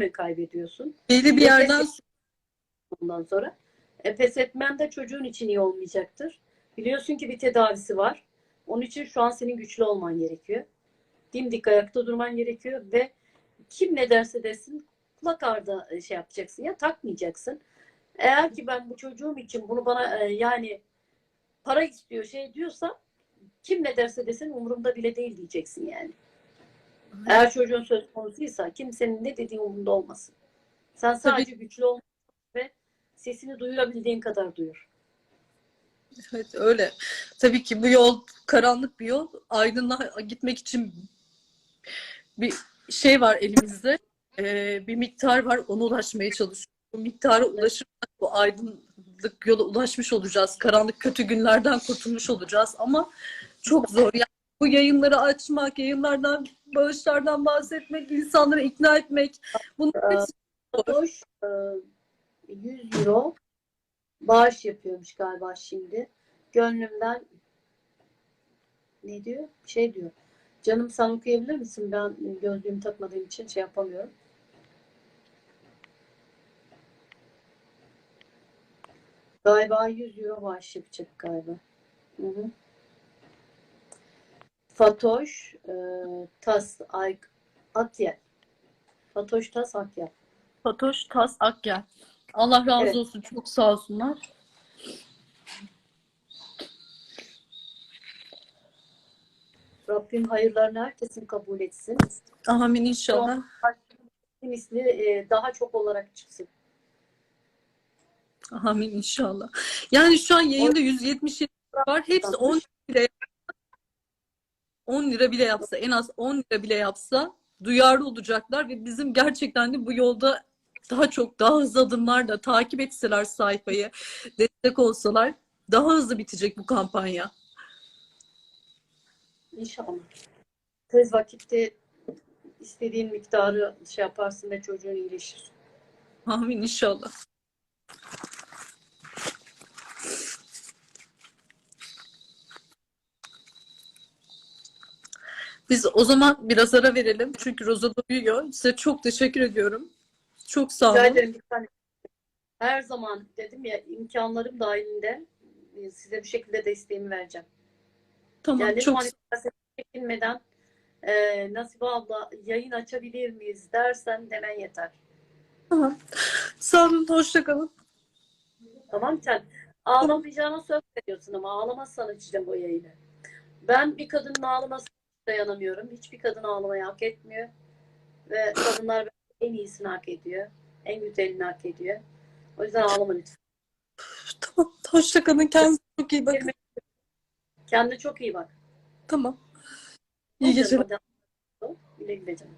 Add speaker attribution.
Speaker 1: tamamen kaybediyorsun.
Speaker 2: Belli bir yerden
Speaker 1: Ondan sonra e, pes etmen de çocuğun için iyi olmayacaktır. Biliyorsun ki bir tedavisi var. Onun için şu an senin güçlü olman gerekiyor. Dimdik ayakta durman gerekiyor ve kim ne derse desin kulak ardı e, şey yapacaksın ya takmayacaksın. Eğer ki ben bu çocuğum için bunu bana e, yani para istiyor şey diyorsa kim ne derse desin umurumda bile değil diyeceksin yani. Eğer çocuğun söz konusuysa kimsenin ne dediği umurunda olmasın. Sen sadece güçlü ol ve sesini duyurabildiğin kadar duyur.
Speaker 2: Evet öyle. Tabii ki bu yol karanlık bir yol. Aydınlığa gitmek için bir şey var elimizde. Ee, bir miktar var. Ona ulaşmaya çalışıyoruz. Bu miktara ulaşırsak bu aydınlık yola ulaşmış olacağız. Karanlık kötü günlerden kurtulmuş olacağız. Ama çok zor. Yani bu yayınları açmak, yayınlardan, bağışlardan bahsetmek, insanları ikna etmek. Bunun hepsi
Speaker 1: Hoş e, 100 euro bağış yapıyormuş galiba şimdi. Gönlümden ne diyor? Şey diyor. Canım sen okuyabilir misin? Ben gözlüğümü takmadığım için şey yapamıyorum. Galiba 100 euro bağış yapacak galiba. Hı hı. Fatoş e, Tas Ay Atyel. Fatoş Tas Atyel.
Speaker 2: Fatoş Tas Akgel. Allah razı
Speaker 1: Evet.
Speaker 2: olsun. Çok sağ olsunlar.
Speaker 1: Rabbim hayırlarını herkesin kabul etsin.
Speaker 2: Amin inşallah.
Speaker 1: Misli e, daha çok olarak çıksın.
Speaker 2: Amin inşallah. Yani şu an yayında 177 var. Hepsi 10 lira bile 10 lira bile yapsa, en az 10 lira bile yapsa duyarlı olacaklar ve bizim gerçekten de bu yolda daha çok daha hızlı adımlarla takip etseler sayfayı, destek olsalar daha hızlı bitecek bu kampanya.
Speaker 1: İnşallah. Tez vakitte istediğin miktarı şey yaparsın ve çocuğun iyileşir.
Speaker 2: Amin inşallah. Biz o zaman biraz ara verelim. Çünkü Roza da uyuyor. Size çok teşekkür ediyorum. Çok sağ
Speaker 1: Rica
Speaker 2: olun.
Speaker 1: ederim bir. Her zaman dedim ya imkanlarım dahilinde e, size bu şekilde desteğimi vereceğim.
Speaker 2: Tamam
Speaker 1: Yani
Speaker 2: çok
Speaker 1: istersen çekinmeden e, Nasibe abla yayın açabilir miyiz dersen demen yeter.
Speaker 2: tamam. Sağ olun. Hoşça kalın.
Speaker 1: Tamam sen ağlamayacağına söz veriyorsun ama ağlamazsan açacağım o yayını. Ben bir kadının ağlamasına dayanamıyorum. Hiçbir kadın ağlamayı hak etmiyor. Ve kadınlar en iyisini hak ediyor. En güzelini hak ediyor. O yüzden ağlama lütfen.
Speaker 2: Tamam. Hoşça kalın. Kendinize çok iyi bakın.
Speaker 1: Kendine çok iyi bak.
Speaker 2: Tamam. İyi geceler.
Speaker 1: Güle güle canım.